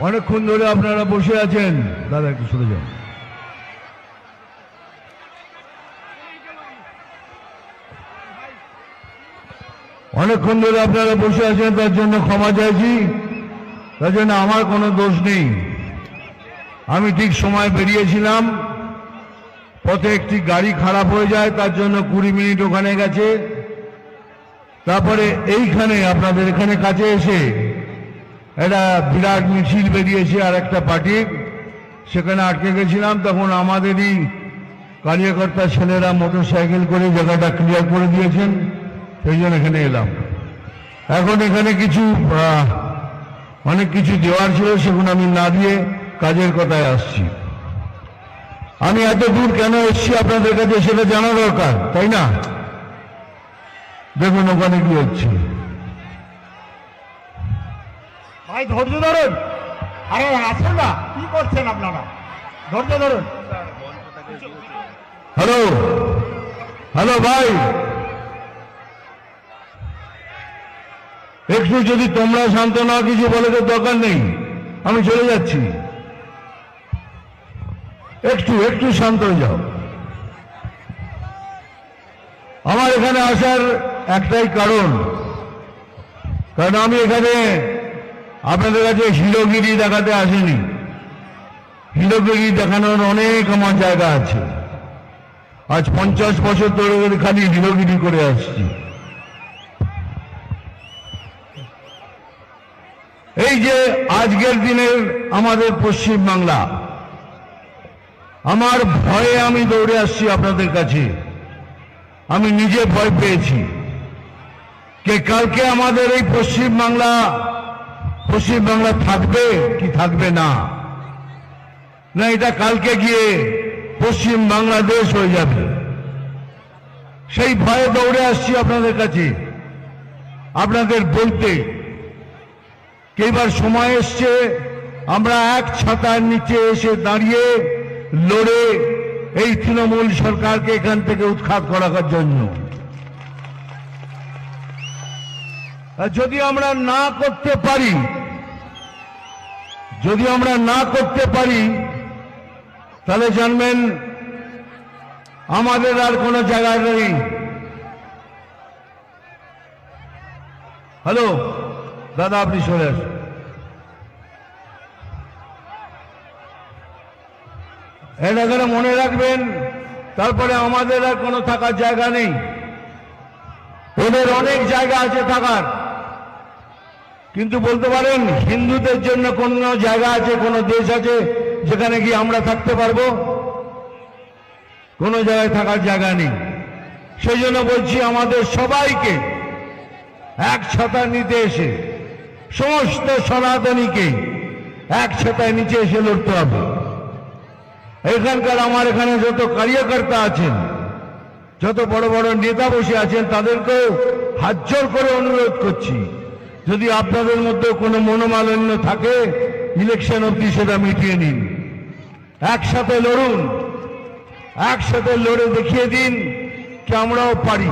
অনেকক্ষণ ধরে আপনারা বসে আছেন। দাদা, একটু সরে যান। অনেকক্ষণ ধরে আপনারা বসে আছেন, তার জন্য ক্ষমা চাইছি। তার জন্য আমার কোনো দোষ নেই। আমি ঠিক সময় বেরিয়েছিলাম। পথে একটি গাড়ি খারাপ হয়ে যায়, তার জন্য কুড়ি মিনিট ওখানে গেছে। তারপরে এইখানে আপনাদের এখানে কাছে এসে একটা বিরাট মিছিল বেরিয়েছে আর একটা পার্টির সেখানে আটকে গেছিলাম, তখন আমাদেরই কার্যকর্তা ছেলেরা মোটর সাইকেল করে জায়গাটা ক্লিয়ার করে দিয়েছেন, সেই জন্য এখানে এলাম। এখন এখানে কিছু অনেক কিছু দেওয়ার ছিল, সেগুলো আমি না দিয়ে কাজের কথায় আসছি। আমি এত দূর কেন এসছি আপনাদের কাছে সেটা জানা দরকার, তাই না? দেখুন ওখানে কি হচ্ছে। ভাই, ধৈর্য ধরুন। আরে আসেন না? কি করছেন আপনারা? ধৈর্য ধরুন। হ্যালো। হ্যালো, ভাই। একটু যদি তোমরা শান্ত না কিছু বলে তো দরকার নেই। আমি চলে যাচ্ছি। একটু একটু শান্ত হয়ে যাও। আমার এখানে আসার একটাই কারণ। কারণ আমি এখানে আপনাদের কাছে হিরোগিরি দেখাতে আসেনি। হিরোগিরি দেখানোর অনেক আমার জায়গা আছে। আজ পঞ্চাশ বছর ধরে খালি হিরোগিরি করে আসছি। এই যে আজকের দিনের আমাদের পশ্চিম বাংলা, আমার ভয়ে আমি দৌড়ে আসছি আপনাদের কাছে। আমি নিজে ভয় পেয়েছি। কে কালকে আমাদের এই পশ্চিম বাংলা পশ্চিম বাংলা থাকবে কি থাকবে না? না, এটা কালকে গিয়ে পশ্চিম বাংলাদেশ হয়ে যাবে। সেই ভয়ে দৌড়ে আসছি আপনাদের কাছে। আপনাদের বলতে এইবার সময় এসছে, আমরা এক ছাতার নিচে এসে দাঁড়িয়ে লড়ে এই তৃণমূল সরকারকে এখান থেকে উৎখাত করার জন্য। যদি আমরা না করতে পারি যদি আমরা না করতে পারি, তাহলে জানবেন, আমাদের আর কোনো জায়গা নেই। হ্যালো, দাদা, আপনি সরে আসুন। এটা করে মনে রাখবেন, তারপরে আমাদের আর কোনো থাকার জায়গা নেই। ওদের অনেক জায়গা আছে থাকার। কিন্তু বলতে পারেন, হিন্দুদের জন্য কোন জায়গা আছে, কোন দেশ আছে, যেখানে গিয়ে আমরা থাকতে পারব? কোনো জায়গায় থাকার জায়গা নেই। সেই জন্য বলছি, আমাদের সবাইকে এক ছাতার নিতে এসে, সমস্ত সনাতনীকে এক ছাতায় নিচে এসে লড়তে হবে। এখানকার আমার এখানে যত কার্যকর্তা আছেন, যত বড় বড় নেতা বসে আছেন, তাদেরকেও হাত করে অনুরোধ করছি। যদি আপনাদের মধ্যে কোনো মনোমালিন্য থাকে ইলেকশন অবধি সেটা মিটিয়ে নিন। একসাথে লড়ুন, একসাথে লড়ে দেখিয়ে দিন, কি আমরাও পারি।